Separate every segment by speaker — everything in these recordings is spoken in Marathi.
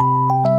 Speaker 1: Thank you.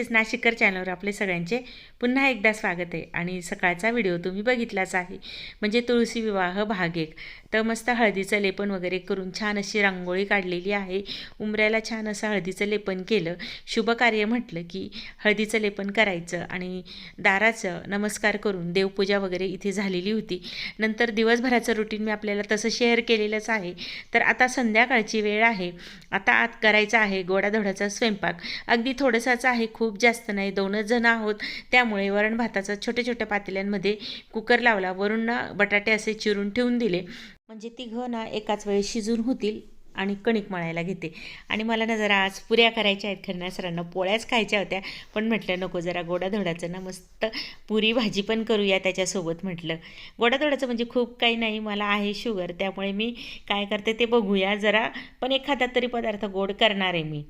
Speaker 1: नमस्कार नाशिककर चॅनलवर आपले सगळ्यांचे पुन्हा एकदा स्वागत आहे. आणि सकाळचा व्हिडिओ तुम्ही बघितलाच आहे. म्हणजे तुळशी विवाह भाग एक. तर मस्त हळदीचं लेपन वगैरे करून छान अशी रांगोळी काढलेली आहे. उमऱ्याला छान असं हळदीचं लेपन केलं. शुभ कार्य म्हटलं की हळदीचं लेपन करायचं आणि दाराचं नमस्कार करून देवपूजा वगैरे इथे झालेली होती. नंतर दिवसभराचं रुटीन मी आपल्याला तसं शेअर केलेलंच आहे. तर आता संध्याकाळची वेळ आहे. आता आत करायचा आहे गोडाधोडाचा स्वयंपाक. अगदी थोडंसाच आहे खूप. खूप जास्त नाही दोनच जण आहोत. त्यामुळे वरण भाताचा छोट्या छोट्या पातेल्यांमध्ये कुकर लावला वरून ना बटाटे असे चिरून ठेवून दिले. म्हणजे ती घ ना एकाच वेळेस शिजून होतील आणि कणिक मळायला घेते. आणि मला ना जरा आज पुऱ्या करायच्या आहेत खरण्या सरांना पोळ्याच खायच्या होत्या. पण म्हटलं नको जरा गोडाधोडाचं ना मस्त पुरी भाजी पण करूया त्याच्यासोबत म्हटलं. गोडाधोडाचं म्हणजे खूप काही नाही मला आहे शुगर. त्यामुळे मी काय करते ते बघूया जरा. पण एखादा तरी पदार्थ गोड करणार आहे मी.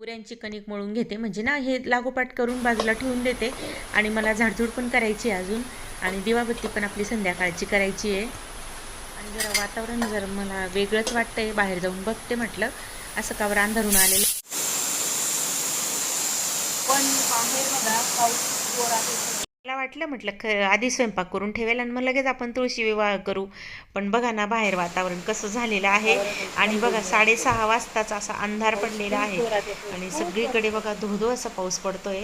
Speaker 1: पुऱ्यांची कणिक मळून घेते. म्हणजे ना हे लागोपाठ करून बाजूला ठेवून देते. आणि मला झाडझूड पण करायची आहे अजून. आणि दिवाबत्ती पण आपली संध्याकाळची करायची आहे. आणि जरा वातावरण जर मला वेगळंच वाटतंय बाहेर जाऊन बघते म्हटलं असं का अंधारून आलेलं?
Speaker 2: पण बाहेर बघा पाऊस जोरात
Speaker 1: मला वाटलं म्हटलं ख आधी स्वयंपाक करून ठेवेल आणि मग लगेच आपण तुळशी विवाह करू. पण बघा ना बाहेर वातावरण कसं झालेलं आहे. आणि बघा साडेसहा वाजताच असा अंधार पडलेला आहे. आणि सगळीकडे बघा धो धो असा पाऊस पडतोय.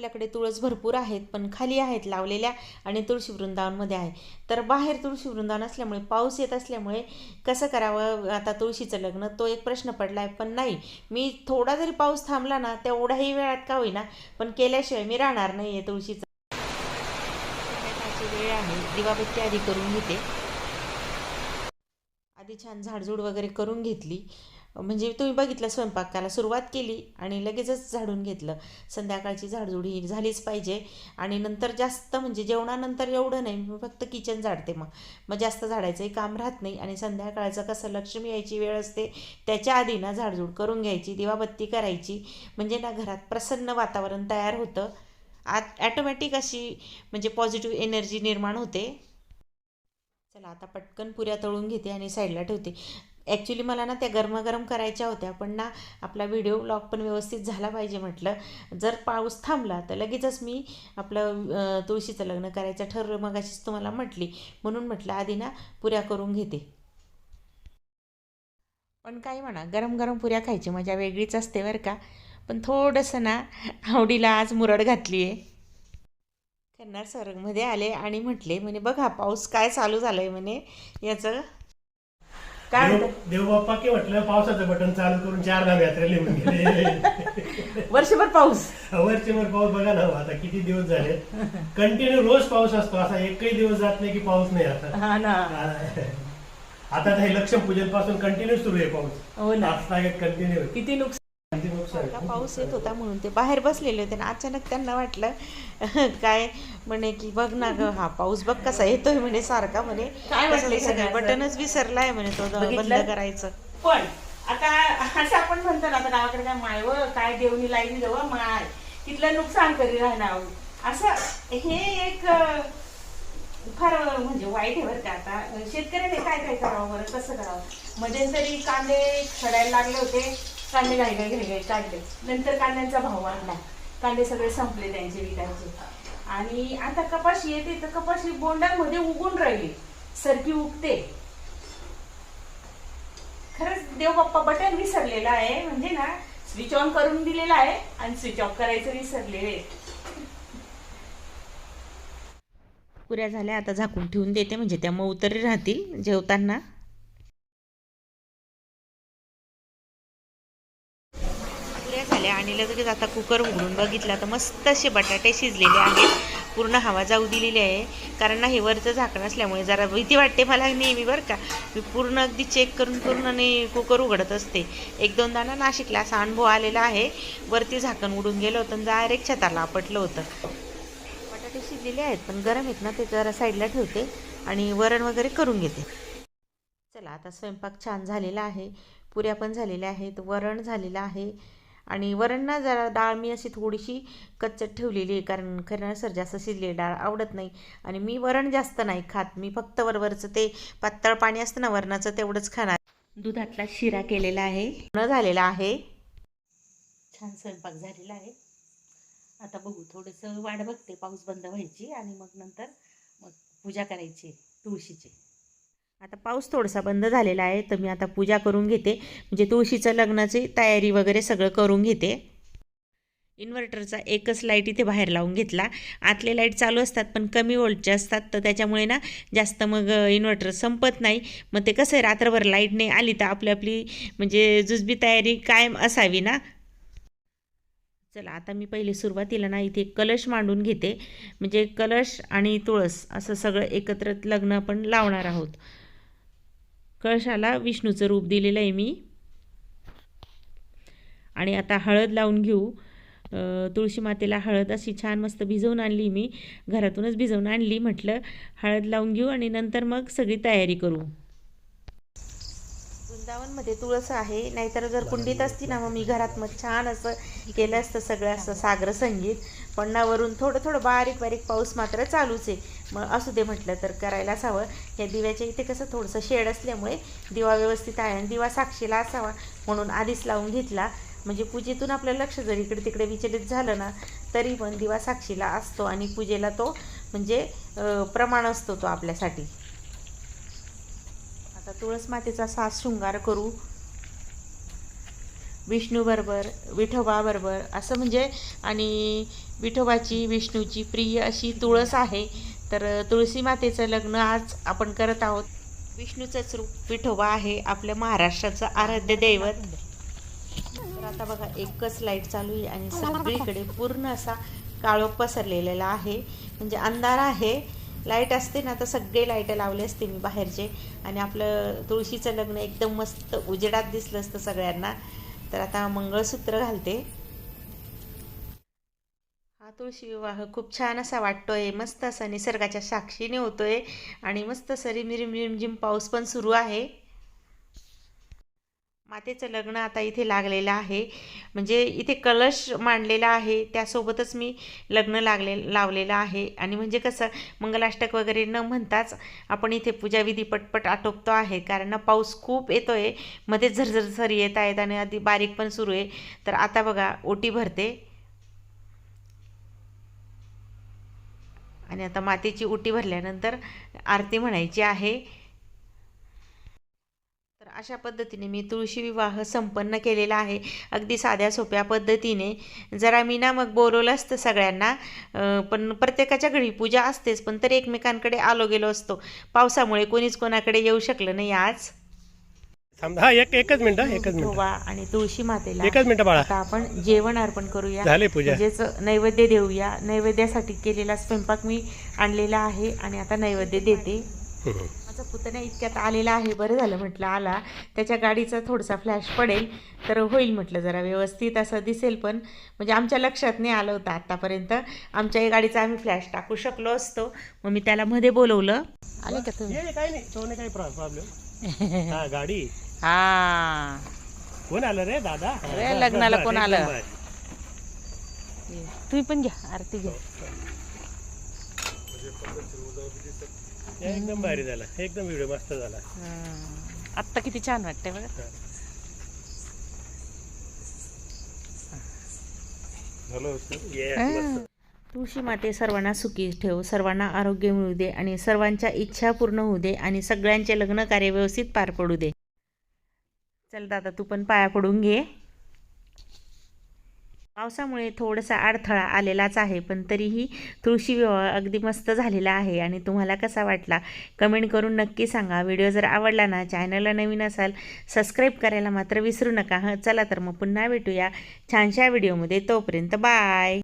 Speaker 1: आपल्याकडे तुळस भरपूर आहेत पण खाली आहेत लावलेल्या आणि तुळशी वृंदावनमध्ये आहे. तर बाहेर तुळशी वृंदावन असल्यामुळे पाऊस येत असल्यामुळे कसं करावं? आता तुळशीचं लग्न तो एक प्रश्न पडला आहे पण नाही मी थोडा जरी पाऊस थांबला ना तेवढ्याही वेळात का होईना पण केल्याशिवाय मी राहणार नाही आहे तुळशीचं. वेळ आहे. दिवाबत्ती आधी करून घेते. आधी छान झाडझूड वगैरे करून घेतली. म्हणजे तुम्ही बघितलं स्वयंपाकाला सुरुवात केली आणि लगेचच झाडून घेतलं. संध्याकाळची झाडझूड ही झालीच पाहिजे आणि नंतर जास्त म्हणजे जेवणानंतर एवढं नाही मी फक्त किचन झाडते मग. मग जास्त झाडायचंही काम राहत नाही आणि संध्याकाळचं कसं लक्ष्मी यायची वेळ असते त्याच्या आधी ना झाडझूड करून घ्यायची दिवाबत्ती करायची. म्हणजे ना घरात प्रसन्न वातावरण तयार होतं. आत ॲटोमॅटिक अशी म्हणजे पॉझिटिव्ह एनर्जी निर्माण होते. चला आता पटकन पुऱ्या तळून घेते आणि साईडला ठेवते. ॲक्च्युली मला ना त्या गरमागरम करायच्या होत्या पण ना आपला व्हिडिओ ब्लॉग पण व्यवस्थित झाला पाहिजे म्हटलं. जर पाऊस थांबला तर लगेचच मी आपलं तुळशीचं लग्न करायचं ठरलं मग अशीच तुम्हाला म्हटली. म्हणून म्हटलं आधी ना पुऱ्या करून घेते. पण काय म्हणा गरम गरम पुऱ्या खायची मजा वेगळीच असते बरं का. पण थोडंसं ना आवडीला आज मुरड घातली आहे खन्नार सरगमध्ये आले आणि म्हटले म्हणे बघा पाऊस काय चालू झालंय म्हणे याचं काय
Speaker 3: देव
Speaker 1: म्हणतात?
Speaker 3: देवबाप्पा की म्हटलं पावसाचं बटन चालू करून चार धाम यात्रेला येऊन गेले.
Speaker 1: वर्षभर पाऊस.
Speaker 3: वरचे वर पाऊस बघा ना आता किती दिवस झाले. कंटिन्यू रोज पाऊस असतो असा एकही दिवस जात नाही की पाऊस नाही आता.
Speaker 1: हा ना.
Speaker 3: आता तर हे लक्ष्मी पूजनपासून कंटिन्यू सुरू आहे पाऊस.
Speaker 1: हो ना.
Speaker 3: कंटिन्यू
Speaker 1: किती नुकसान सारखा पाऊस येत होता म्हणून ते बाहेर बसलेले होते आणि अचानक त्यांना वाटलं काय म्हणे की बघ ना ग हा पाऊस बघ कसा येतोय म्हणे सारखा म्हणे. सगळं? बटनच विसरलाय म्हणे तो बंद? करायचं.
Speaker 2: पण आता असं आपण म्हणतो ना आता गावाकडे काय माय व काय देवनी लाईन देव माय. तिथलं नुकसान करी राहणार. असं हे एक फार म्हणजे वाईट आहे बरं का आता. शेतकऱ्याने काय काय करावं बरं? कसं करावं? मध्यंतरी कांदे सडायला लागले होते कांदे घाई घाई काढले नंतर कांद्यांचा भाव वाढला. कांदे सगळे संपले त्यांचे विकायचे. आणि आता कपाशी येते तर कपाशी बोंडांमध्ये उगून राहिली. सरकी उगते. खरंच देव बाप्पा बटन विसरलेला आहे. म्हणजे ना स्विच ऑन करून दिलेला आहे आणि स्विच ऑफ करायचं विसरलेले
Speaker 1: पुऱ्या झाल्या आता झाकून ठेवून देते. म्हणजे त्या मऊ तरी राहतील जेवताना. झाल्या आणि लगेच आता कुकर उघडून बघितला तर मस्त असे बटाटे शिजलेले आहेत. पूर्ण हवा जाऊ दिलेली आहे. कारण ना हे वरचं झाकण असल्यामुळे जरा भीती वाटते मला नेहमी बरं का. मी पूर्ण अगदी चेक करून करून आणि कुकर उघडत असते. एक दोनदा ना नाशिकला असा अनुभव आलेला आहे. वरती झाकण उडून गेलं होतं आणि डायरेक्ट छताला आपटलं होतं. बटाटे शिजलेले आहेत पण गरम आहेत ना ते जरा साईडला ठेवते आणि वरण वगैरे करून घेते. चला आता स्वयंपाक छान झालेला आहे. पुऱ्या पण झालेल्या आहेत वरण झालेलं आहे. आणि वरण ना जरा डाळ मी अशी थोडीशी कच्चट ठेवलेली आहे कारण खरं सर जास्त शिजलेली डाळ आवडत नाही. आणि मी वरण जास्त नाही खात. मी फक्त वरवरचं ते पातळ पाणी असतं ना वरणाचं तेवढंच खाणार. दुधातला शिरा केलेला आहे. न झालेला आहे. छान स्वयंपाक झालेला आहे. आता बघू थोडंसं वाट बघते. पाऊस बंद व्हायची आणि मग नंतर मग पूजा करायची तुळशीची. आता पाऊस थोडासा बंद झालेला आहे तर मी आता पूजा करून घेते. म्हणजे तुळशीचं लग्नाची तयारी वगैरे सगळं करून घेते. इन्व्हर्टरचा एकच लाइट इथे बाहेर लावून घेतला. आतले लाइट चालू असतात पण कमी वोल्टचे असतात. तर त्याच्यामुळे ना जास्त मग इन्व्हर्टर संपत नाही. मग ते कसं आहे रात्रभर लाइट नाही आली तर आपली आपली म्हणजे जुजबी तयारी कायम असावी ना? चला आता मी पहिले सुरुवातीला ना इथे कलश मांडून घेते. म्हणजे कलश आणि तुळस असं सगळं एकत्र लग्न आपण लावणार आहोत. कळशाला विष्णूचं रूप दिलेलं आहे मी. आणि आता हळद लावून घेऊ. तुळशी मातेला हळद अशी छान मस्त भिजवून आणली मी. घरातूनच भिजवून आणली म्हटलं हळद लावून घेऊ आणि नंतर मग सगळी तयारी करू. वृंदावनमध्ये तुळस आहे. नाहीतर जर कुंडीत असती ना मग मी घरात मग छान असं केलं असतं सगळं असं सागर संगीत. पण ना वरून थोडं थोडं बारीक बारीक पाऊस मात्र चालूच आहे. मग असू दे म्हटलं तर करायलाच हवं या दिव्याच्या इथे कसं थोडंसं शेड असल्यामुळे दिवा व्यवस्थित आहे आणि दिवा साक्षीला असावा म्हणून आधीच लावून घेतला. म्हणजे पूजेतून आपलं लक्ष जर इकडे तिकडे विचलित झालं ना तरी पण दिवा साक्षीला असतो आणि पूजेला तो म्हणजे प्रमाण असतो तो आपल्यासाठी. आता तुळस मातेचा सास शृंगार करू. विष्णूबरोबर विठोबाबरोबर असं म्हणजे आणि विठोबाची विष्णूची प्रिय अशी तुळस आहे. तर तुळशी मातेचं लग्न आज आपण करत आहोत. विष्णूचंच रूप विठोबा आहे आपल्या महाराष्ट्राचं आराध्य दैवत. तर आता बघा एकच लाइट चालू आहे आणि सगळीकडे पूर्ण असा काळोख पसरलेला आहे. म्हणजे अंधार आहे लाइट असते ना तर सगळे लाइट लावले असते मी बाहेरचे. आणि आपलं तुळशीचं लग्न एकदम मस्त उजेडात दिसलं असतं सगळ्यांना. तर आता मंगळसूत्र घालते. हा तुळशी विवाह खूप छान असा वाटतोय. मस्त असा निसर्गाच्या साक्षीने होतोय. आणि मस्त असं रिम रिमझिम पाऊस पण सुरू आहे. मातेचं लग्न आता इथे लागलेलं आहे. म्हणजे इथे कलश मांडलेला आहे. त्यासोबतच मी लग्न लागले लावलेलं आहे. आणि म्हणजे कसं मंगलाष्टक वगैरे न म्हणताच आपण इथे पूजाविधी पटपट आटोपतो आहे. कारण ना पाऊस खूप येतो आहे मध्ये झरझर सरी येत आहेत आणि आधी बारीक पण सुरू आहे. तर आता बघा ओटी भरते. आणि आता मातेची ओटी भरल्यानंतर आरती म्हणायची आहे. अशा पद्धतीने मी तुळशी विवाह संपन्न केलेला आहे. अगदी साध्या सोप्या पद्धतीने. जरा मी ना मग बोलवलं असतं सगळ्यांना. पण प्रत्येकाच्या घरी पूजा असतेच पण तरी एकमेकांकडे आलो गेलो असतो. पावसामुळे कोणीच कोणाकडे येऊ शकलं नाही आज.
Speaker 3: हा एक एकच मिनिट एकच मिनिट.
Speaker 1: आणि तुळशी मातेला
Speaker 3: एकच मिनिट बाळा.
Speaker 1: आता आपण जेवण अर्पण करूया.
Speaker 3: झाले पूजा.
Speaker 1: म्हणजेच नैवेद्य देऊया. नैवेद्यासाठी केलेला स्वयंपाक मी आणलेला आहे आणि आता नैवेद्य देते. माझा पुतण्या इतक्यात आलेला आहे. बरं झालं म्हटलं आला. त्याच्या गाडीचा थोडासा फ्लॅश पडेल. तर होईल म्हटलं जरा. व्यवस्थित असं दिसेल पण. म्हणजे आमच्या लक्षात नाही आलं होतं आत्तापर्यंत आमच्या या गाडीचा आम्ही फ्लॅश टाकू शकलो असतो. मग मी त्याला मध्ये बोलवलं. आले का तुम्ही?
Speaker 3: ये, ये, काही नाही. काही प्रॉब्लेम हा गाडी.
Speaker 1: हा.
Speaker 3: कोण आलं रे दादा?
Speaker 1: अरे, लग्नाला कोण आलं? तुम्ही पण घ्या आरती घ्या.
Speaker 3: एकदम भारी झाला. एकदम व्हिडिओ मस्त झाला.
Speaker 1: आत्ता किती छान वाटतंय बघा. तुळशी माते सर्वांना सुखी ठेव सर्वांना आरोग्य मिळू दे आणि सर्वांच्या इच्छा पूर्ण होऊ दे आणि सगळ्यांचे लग्न कार्य व्यवस्थित पार पडू दे. चल दादा तू पण पाया पडून घे. पावसामुळे थोडासा अडथळा आलेलाच आहे पण तरीही तुळशी विवाह अगदी मस्त झालेला आहे. आणि तुम्हाला कसा वाटला? कमेंट करून नक्की सांगा. व्हिडिओ जर आवडला ना चॅनलला नवीन असाल सबस्क्राईब करायला मात्र विसरू नका. हं चला तर मग पुन्हा भेटूया छानशा व्हिडिओमध्ये. तोपर्यंत बाय!